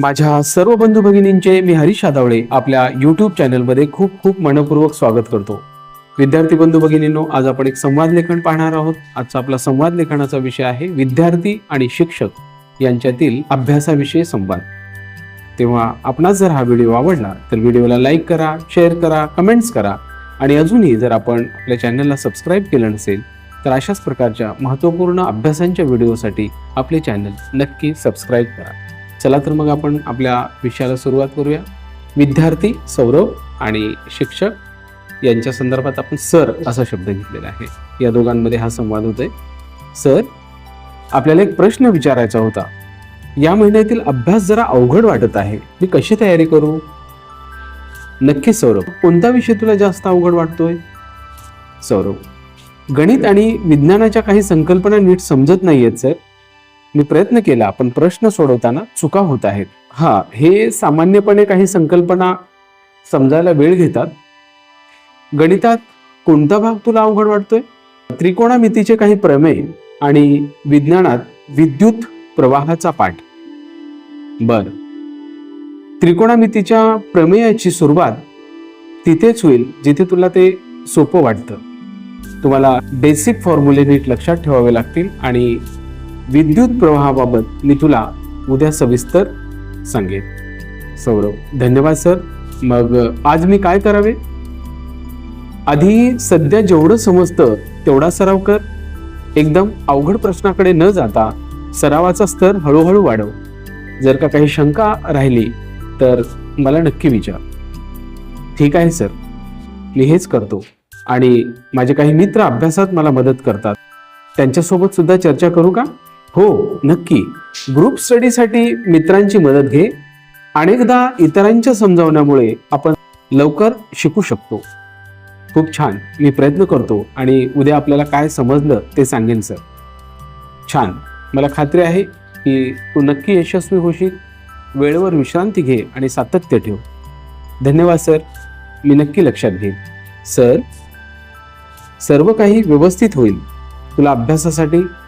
माझ्या सर्व बंधू भगिनींचे मी हरीश आदावळे आपल्या यूट्यूब चॅनलमध्ये खूप खूप मनपूर्वक स्वागत करतो. विद्यार्थी बंधू भगिनींनो आज आपण एक संवाद लेखन पाहणार आहोत. आजचा आपला संवाद लेखनाचा विषय आहे विद्यार्थी आणि शिक्षक यांच्यातील अभ्यासाविषयी संवाद. तेव्हा आपणास जर हा व्हिडिओ आवडला तर व्हिडिओला लाईक करा शेअर करा कमेंट्स करा आणि अजूनही जर आपण आपल्या चॅनलला सबस्क्राईब केलं नसेल तर अशाच प्रकारच्या महत्त्वपूर्ण अभ्यासांच्या व्हिडिओसाठी आपले चॅनल नक्की सबस्क्राईब करा. चला तर मग आपण आपल्या विषयाला सुरुवात करूया. विद्यार्थी सौरव आणि शिक्षक यांच्या संदर्भात आपण सर असा शब्द घेतलेला आहे. या दोघांमध्ये हा संवाद होतोय. सर आपल्याला एक प्रश्न विचारायचा होता. या महिन्यातील अभ्यास जरा अवघड वाटत आहे. मी कशी तयारी करू? नक्की सौरभ कोणता विषय तुला जास्त अवघड वाटतोय? सौरभ गणित आणि विज्ञानाच्या काही संकल्पना नीट समजत नाहीयेत सर. मी प्रयत्न केला पण प्रश्न सोडवताना चुका होत आहेत. हा हे सामान्यपणे काही संकल्पना समजायला वेळ घेतात. गणितात कोणता भाग तुला अवघड वाटतोय? त्रिकोणामितीचे काही प्रमेय आणि विज्ञानात विद्युत प्रवाहाचा पाठ. बर. त्रिकोणामितीच्या प्रमेयाची सुरुवात तिथेच होईल जिथे तुला ते सोपं वाटतं. तुम्हाला बेसिक फॉर्म्युले नीट लक्षात ठेवावे लागतील आणि विद्युत प्रवाहाबाबत मी तुला उद्या सविस्तर सांगेन सौरभ धन्यवाद सर. मग आज मी काय करावे? आधी सध्या जेवढं समजतं तेवढा सराव कर. एकदम अवघड प्रश्नाकडे न जाता सरावाचा स्तर हळूहळू वाढव. जर का काही शंका राहिली तर मला नक्की विचार. ठीक आहे सर. मी हेच करतो. आणि माझे काही मित्र अभ्यासात मला मदत करतात. त्यांच्यासोबत सुद्धा चर्चा करू का? हो नक्की. ग्रुप स्टडीसाठी मित्रांची मदत घे. अनेकदा इतरांच्या समजावण्यामुळे आपण लवकर शिकू शकतो. खूप छान. मी प्रयत्न करतो आणि उद्या आपल्याला काय समजलं ते सांगेन सर. छान. मला खात्री आहे की तू नक्की यशस्वी होशील. वेळेवर विश्रांती घे आणि सातत्य ठेव. धन्यवाद सर. मी नक्की लक्षात घेईन. सर सर्व काही व्यवस्थित होईल. तुला अभ्यासासाठी